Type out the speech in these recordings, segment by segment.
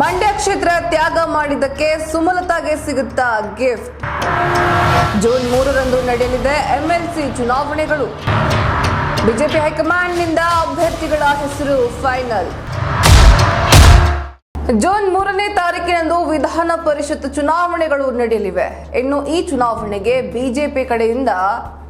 ಮಂಡ್ಯ ಕ್ಷೇತ್ರ ತ್ಯಾಗ ಮಾಡಿದ್ದಕ್ಕೆ ಸುಮಲತಾಗೆ ಸಿಗುತ್ತಾ ಗಿಫ್ಟ್. ಜೂನ್ ಮೂರರಂದು ನಡೆಯಲಿದೆ ಎಂಎಲ್ಸಿ ಚುನಾವಣೆಗಳು. ಬಿಜೆಪಿ ಹೈಕಮಾಂಡ್ನಿಂದ ಅಭ್ಯರ್ಥಿಗಳ ಹೆಸರು ಫೈನಲ್. ಜೂನ್ ಮೂರನೇ ತಾರೀಕಿನಂದು ವಿಧಾನ ಪರಿಷತ್ ಚುನಾವಣೆಗಳು ನಡೆಯಲಿವೆ. ಇನ್ನು ಈ ಚುನಾವಣೆಗೆ ಬಿಜೆಪಿ ಕಡೆಯಿಂದ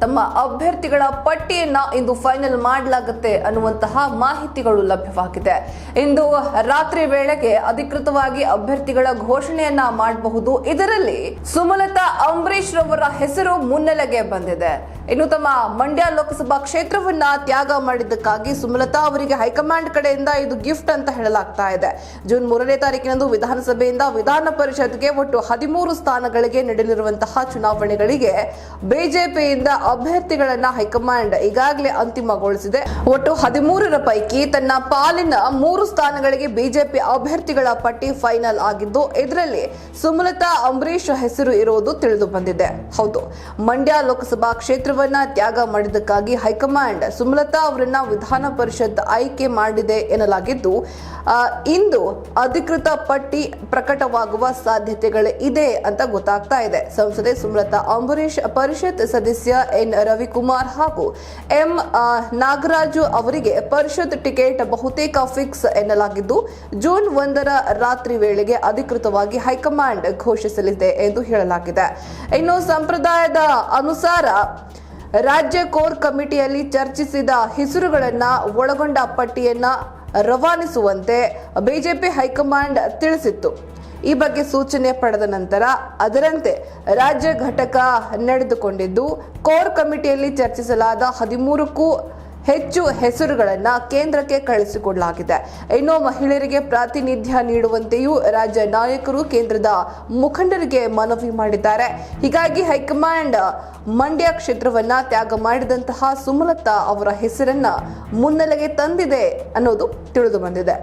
ತಮ್ಮ ಅಭ್ಯರ್ಥಿಗಳ ಪಟ್ಟಿಯನ್ನ ಇಂದು ಫೈನಲ್ ಮಾಡಲಾಗುತ್ತೆ ಅನ್ನುವಂತಹ ಮಾಹಿತಿಗಳು ಲಭ್ಯವಾಗಿದೆ. ಇಂದು ರಾತ್ರಿ ವೇಳೆಗೆ ಅಧಿಕೃತವಾಗಿ ಅಭ್ಯರ್ಥಿಗಳ ಘೋಷಣೆಯನ್ನ ಮಾಡಬಹುದು. ಇದರಲ್ಲಿ ಸುಮಲತಾ ಅಂಬರೀಶ್ ರವರ ಹೆಸರು ಮುನ್ನೆಲೆಗೆ ಬಂದಿದೆ. ಇನ್ನು ತಮ್ಮ ಮಂಡ್ಯ ಲೋಕಸಭಾ ಕ್ಷೇತ್ರವನ್ನ ತ್ಯಾಗ ಮಾಡಿದ್ದಕ್ಕಾಗಿ ಸುಮಲತಾ ಅವರಿಗೆ ಹೈಕಮಾಂಡ್ ಕಡೆಯಿಂದ ಇದು ಗಿಫ್ಟ್ ಅಂತ ಹೇಳಲಾಗ್ತಾ ಇದೆ. ಜೂನ್ ಮೂರನೇ ತಾರೀಕಿನಂದು ವಿಧಾನಸಭೆಯಿಂದ ವಿಧಾನ ಪರಿಷತ್ಗೆ ಒಟ್ಟು ಹದಿಮೂರು ಸ್ಥಾನಗಳಿಗೆ ನಡೆಯಲಿರುವಂತಹ ಚುನಾವಣೆಗಳಿಗೆ ಬಿಜೆಪಿಯಿಂದ ಅಭ್ಯರ್ಥಿಗಳನ್ನ ಹೈಕಮಾಂಡ್ ಈಗಾಗಲೇ ಅಂತಿಮಗೊಳಿಸಿದೆ. ಒಟ್ಟು ಹದಿಮೂರರ ಪೈಕಿ ತನ್ನ ಪಾಲಿನ ಮೂರು ಸ್ಥಾನಗಳಿಗೆ ಬಿಜೆಪಿ ಅಭ್ಯರ್ಥಿಗಳ ಪಟ್ಟಿ ಫೈನಲ್ ಆಗಿದ್ದು, ಇದರಲ್ಲಿ ಸುಮಲತಾ ಅಂಬರೀಶ್ ಹೆಸರು ಇರುವುದು ತಿಳಿದು ಬಂದಿದೆ. ಹೌದು, ಮಂಡ್ಯ ಲೋಕಸಭಾ ಕ್ಷೇತ್ರವನ್ನ ತ್ಯಾಗ ಮಾಡಿದ್ದಕ್ಕಾಗಿ ಹೈಕಮಾಂಡ್ ಸುಮಲತಾ ಅವರನ್ನ ವಿಧಾನ ಪರಿಷತ್ ಆಯ್ಕೆ ಮಾಡಿದೆ ಎನ್ನಲಾಗಿದ್ದು ಇಂದು ಅಧಿಕೃತ ಪಟ್ಟಿ ಪ್ರಕಟವಾಗುವ ಸಾಧ್ಯತೆಗಳು ಇದೆ ಅಂತ ಗೊತ್ತಾಗ್ತಾ ಇದೆ. ಸಂಸದೆ ಸುಮಲತಾ ಅಂಬರೀಶ್ ಪರಿಷತ್ ಸದಸ್ಯ ಎನ್. ರವಿಕುಮಾರ್ ಹಾಗೂ ಎಂ. ನಾಗರಾಜು ಅವರಿಗೆ ಪರಿಷತ್ ಟಿಕೆಟ್ ಬಹುತೇಕ ಫಿಕ್ಸ್ ಎನ್ನಲಾಗಿದ್ದು, ಜೂನ್ ಒಂದರ ರಾತ್ರಿ ವೇಳೆಗೆ ಅಧಿಕೃತವಾಗಿ ಹೈಕಮಾಂಡ್ ಘೋಷಿಸಲಿದೆ ಎಂದು ಹೇಳಲಾಗಿದೆ. ಇನ್ನು ಸಂಪ್ರದಾಯದ ಅನುಸಾರ ರಾಜ್ಯ ಕೋರ್ ಕಮಿಟಿಯಲ್ಲಿ ಚರ್ಚಿಸಿದ ಹೆಸರುಗಳನ್ನು ಒಳಗೊಂಡ ಪಟ್ಟಿಯನ್ನ ರವಾನಿಸುವಂತೆ ಬಿಜೆಪಿ ಹೈಕಮಾಂಡ್ ತಿಳಿಸಿತ್ತು. ಈ ಬಗ್ಗೆ ಸೂಚನೆ ಪಡೆದ ನಂತರ ಅದರಂತೆ ರಾಜ್ಯ ಘಟಕ ನಡೆದುಕೊಂಡಿದ್ದು, ಕೋರ್ ಕಮಿಟಿಯಲ್ಲಿ ಚರ್ಚಿಸಲಾದ ಹದಿಮೂರಕ್ಕೂ ಹೆಚ್ಚು ಹೆಸರುಗಳನ್ನು ಕೇಂದ್ರಕ್ಕೆ ಕಳಿಸಿಕೊಡಲಾಗಿದೆ. ಇನ್ನು ಮಹಿಳೆಯರಿಗೆ ಪ್ರಾತಿನಿಧ್ಯ ನೀಡುವಂತೆಯೂ ರಾಜ್ಯ ನಾಯಕರು ಕೇಂದ್ರದ ಮುಖಂಡರಿಗೆ ಮನವಿ ಮಾಡಿದ್ದಾರೆ. ಹೀಗಾಗಿ ಹೈಕಮಾಂಡ್ ಮಂಡ್ಯ ಕ್ಷೇತ್ರವನ್ನ ತ್ಯಾಗ ಮಾಡಿದಂತಹ ಸುಮಲತಾ ಅವರ ಹೆಸರನ್ನ ಮುನ್ನೆಲೆಗೆ ತಂದಿದೆ ಅನ್ನೋದು ತಿಳಿದು ಬಂದಿದೆ.